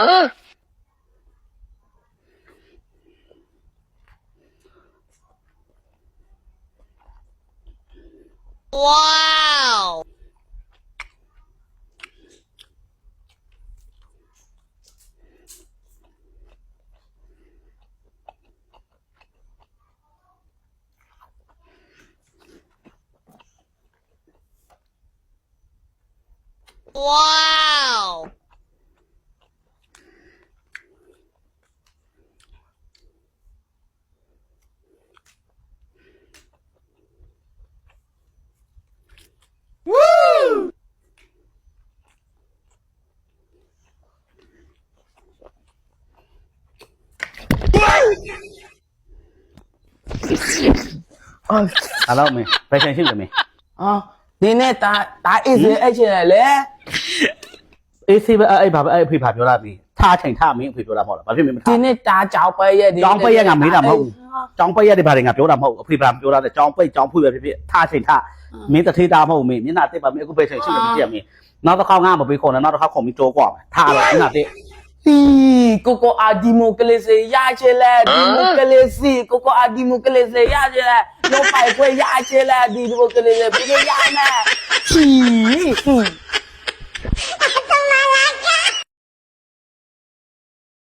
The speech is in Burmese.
Huh? Wow! Wow! ဒါတော့မင်းဘယ်ချိန်ရှိလဲမင်း အာဒီနဲ့ဒါဒါအေးစေအဲ့ချင်တယ်လေ အေးဆေးပဲအဲ့ဘာပဲအဲ့အဖေဘာပြောတာပြီထားချိန်ထားမင်းအဖေပြောတာမဟုတ်လားဘာဖြစ်မင်းမထား ဒီနဲ့ဒါကြောက်ပဲရဲ့ဒီ ကြောင်းပိတ်ရကမေးတာမဟုတ်ဘူးကြောင်းပိတ်ရတဲ့ဘာတွေငါပြောတာမဟုတ်ဘူးအဖေဘာပြောတာလဲကြောင်းပိတ်ကြောင်းဖွေပဲဖြစ်ဖြစ်ထားချိန်ထားမင်းတထေးတာမဟုတ်ဘူးမင်းမျက်နှာတက်ပါမင်းအခုပဲချိန်ရှိတယ်မကြည့်ရမင်းနောက်တစ်ခေါက်ငါမပေးခေါ်နဲ့နောက်တစ်ခေါက်ခေါ်ပြီးတိုးกว่าထားတော့မျက်နှာတက် ဟီကိုကိုအာဒီမိုကရေစီရချင်လဲဒီမိုကရေစီကိုကိုအာဒီမိုကရေ